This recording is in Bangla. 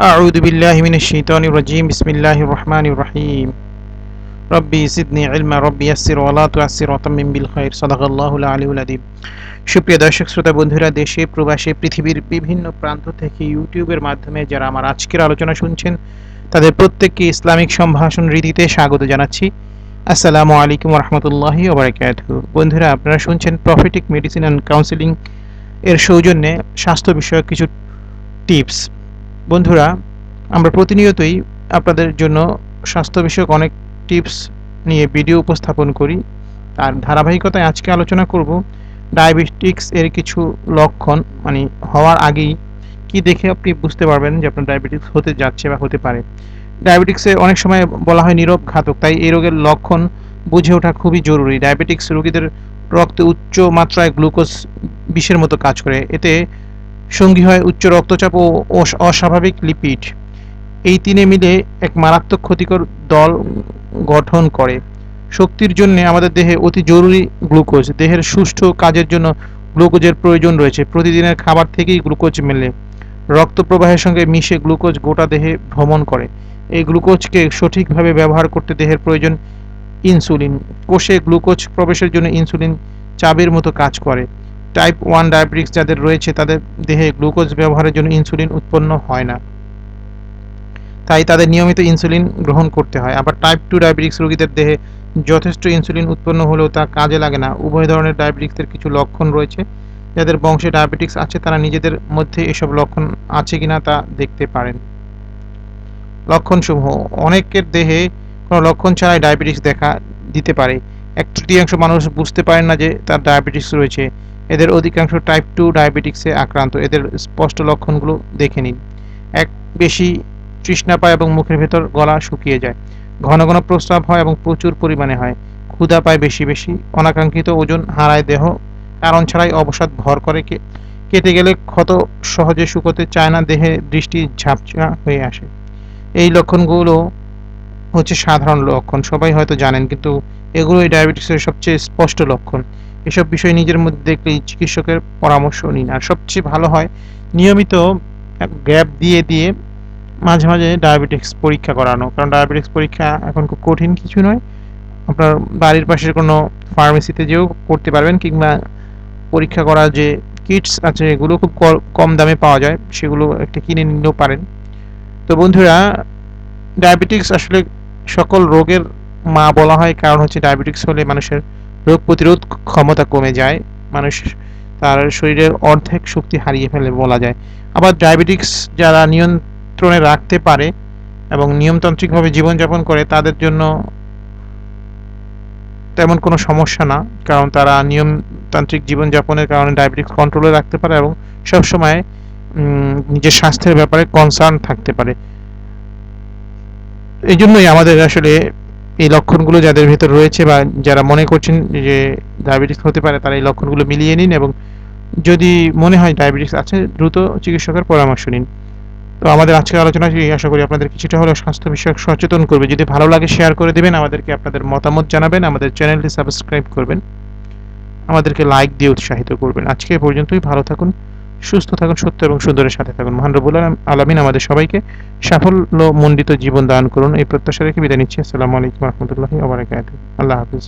أعوذ بالله من الشيطان الرجيم بسم الله الرحمن الرحيم ربي زدني علما ربي يسر ولا تعسر وتمم بالخير صدق الله العلي العظيم সুপ্রিয় দর্শক শ্রোতা বন্ধুরা দেশে প্রবাসে পৃথিবীর বিভিন্ন প্রান্ত থেকে ইউটিউবের মাধ্যমে যারা আমার আজকের আলোচনা শুনছেন তাদের প্রত্যেককে ইসলামিক সম্ভাষণ রীতিতে স্বাগত জানাচ্ছি আসসালামু আলাইকুম রহমতুল্লাহি ওবরাকাত বন্ধুরা আপনারা শুনছেন প্রফিটিক মেডিসিন অ্যান্ড কাউন্সিলিং এর সৌজন্যে স্বাস্থ্য বিষয়ক কিছু টিপস বন্ধুরা, আমরা প্রতিনিয়তই আপনাদের জন্য স্বাস্থ্য বিষয়ক অনেক টিপস নিয়ে ভিডিও উপস্থাপন করি। তার ধারাবাহিকতায় আজকে আলোচনা করব ডায়াবেটিক্স এর কিছু লক্ষণ মানে হওয়ার আগেই কি দেখে আপনি বুঝতে পারবেন যে আপনার ডায়াবেটিক্স হতে যাচ্ছে বা হতে পারে। ডায়াবেটিক্সে অনেক সময় বলা হয় নীরব ঘাতক, তাই এই রোগের লক্ষণ বুঝে ওঠা খুবই জরুরি। ডায়াবেটিক্স রোগীদের রক্তে উচ্চ মাত্রায় গ্লুকোজ বিষের মতো কাজ করে। এতে সঙ্গী হয় উচ্চ রক্তচাপ ও অস্বাভাবিক লিপিড। এই তিনে মিলে এক মারাত্মক ক্ষতিকর দল গঠন করে। শক্তির জন্য আমাদের দেহে অতি জরুরি গ্লুকোজ। দেহের সুষ্ঠু কাজের জন্য গ্লুকোজের প্রয়োজন রয়েছে। প্রতিদিনের খাবার থেকেই গ্লুকোজ মেলে। রক্ত প্রবাহের সঙ্গে মিশে গ্লুকোজ গোটা দেহে ভ্রমণ করে। এই গ্লুকোজকে সঠিকভাবে ব্যবহার করতে দেহের প্রয়োজন ইনসুলিন। কোষে গ্লুকোজ প্রবেশের জন্য ইনসুলিন চাবের মতো কাজ করে। টাইপ ওয়ান ডায়াবেটিক্স যাদের রয়েছে, তাদের দেহে গ্লুকোজ ব্যবহারের জন্য ইনসুলিন উৎপন্ন হয় না। তাই তাদের নিয়মিত ইনসুলিন গ্রহণ করতে হয়। আবার টাইপ টু ডায়াবেটিক্স রোগীদের দেহে যথেষ্ট ইনসুলিন উৎপন্ন হলেও তা কাজে লাগে না। উভয় ধরনের ডায়াবেটিক্সের কিছু লক্ষণ রয়েছে। যাদের বংশে ডায়াবেটিক্স আছে, তারা নিজেদের মধ্যে এসব লক্ষণ আছে কিনা তা দেখতে পারেন। লক্ষণসমূহ, অনেকের দেহে কোনো লক্ষণ ছাড়াই ডায়াবেটিক্স দেখা দিতে পারে। এক তৃতীয়াংশ মানুষ বুঝতে পারেন না যে তার ডায়াবেটিক্স রয়েছে। এদের অধিকাংশ টাইপ টু ডায়াবেটিক্সে আক্রান্ত। এদের স্পষ্ট লক্ষণগুলো দেখে নিন। এক, বেশি তৃষ্ণা পায় এবং মুখের ভেতর গলা শুকিয়ে যায়। ঘন ঘন প্রস্রাব হয় এবং প্রচুর পরিমাণে হয়। ক্ষুধা পায় বেশি বেশি। অনাকাঙ্ক্ষিত ওজন হারায় দেহ। কারণ ছাড়াই অবসাদ ভর করে কেটে গেলে ক্ষত সহজে শুকোতে চায় না। দেহে দৃষ্টি ঝাপসা হয়ে আসে। এই লক্ষণগুলো হচ্ছে সাধারণ লক্ষণ। সবাই হয়তো জানেন, কিন্তু এগুলোই ডায়াবেটিসের সবচেয়ে স্পষ্ট লক্ষণ। এসব বিষয় নিজের মধ্যে দেখলেই চিকিৎসকের পরামর্শ নিন। আর সবচেয়ে ভালো হয়, নিয়মিত গ্যাপ দিয়ে দিয়ে মাঝে মাঝে ডায়াবেটিক্স পরীক্ষা করানো। কারণ ডায়াবেটিক্স পরীক্ষা এখন খুব কঠিন কিছু নয়। আপনার বাড়ির পাশের কোনো ফার্মেসিতে যেও করতে পারবেন কিংবা পরীক্ষা করার যে কিটস আছে, এগুলো খুব কম দামে পাওয়া যায়, সেগুলো একটা কিনে নিতেও পারেন। তো বন্ধুরা, ডায়াবেটিক্স আসলে সকল রোগের মা বলা হয়। কারণ হচ্ছে ডায়াবেটিক্স হলে মানুষের রোগ প্রতিরোধ ক্ষমতা কমে যায়, মানুষ তার শরীরের অর্ধেক শক্তি হারিয়ে ফেলে বলা যায়। আবার ডায়াবেটিক্স যারা নিয়ন্ত্রণে রাখতে পারে এবং নিয়মতান্ত্রিকভাবে জীবনযাপন করে, তাদের জন্য তেমন কোনো সমস্যা না, কারণ তারা নিয়মতান্ত্রিক জীবনযাপনের কারণে ডায়াবেটিক্স কন্ট্রোলে রাখতে পারে এবং সবসময় নিজের স্বাস্থ্যের ব্যাপারে কনসার্ন থাকতে পারে। এই জন্যই আমাদের আসলে এই লক্ষণগুলো যাদের ভেতর রয়েছে বা যারা মনে করছেন যে ডায়াবেটিস হতে পারে, তারা এই লক্ষণগুলো মিলিয়ে নিন এবং যদি মনে হয় ডায়াবেটিস আছে, দ্রুত চিকিৎসকের পরামর্শ নিন। তো আমাদের আজকের আলোচনা আশা করি আপনাদের কিছুটা হলেও স্বাস্থ্য বিষয়ক সচেতন করবে। যদি ভালো লাগে, শেয়ার করে দেবেন, আমাদেরকে আপনাদের মতামত জানাবেন, আমাদের চ্যানেলটি সাবস্ক্রাইব করবেন, আমাদেরকে লাইক দিয়ে উৎসাহিত করবেন। আজকে পর্যন্তই, ভালো থাকুন। সুস্থ থাকুন, সত্য এবং সুন্দরের সাথে থাকুন। মহান রবুল আলমিন আমাদের সবাইকে সাফল্য মণ্ডিত জীবন দান করুন। এই প্রত্যাশা রেখে বিদায় নিচ্ছি। আসসালামু আলাইকুম রহমতুল্লাহি আল্লাহ হাফিজ।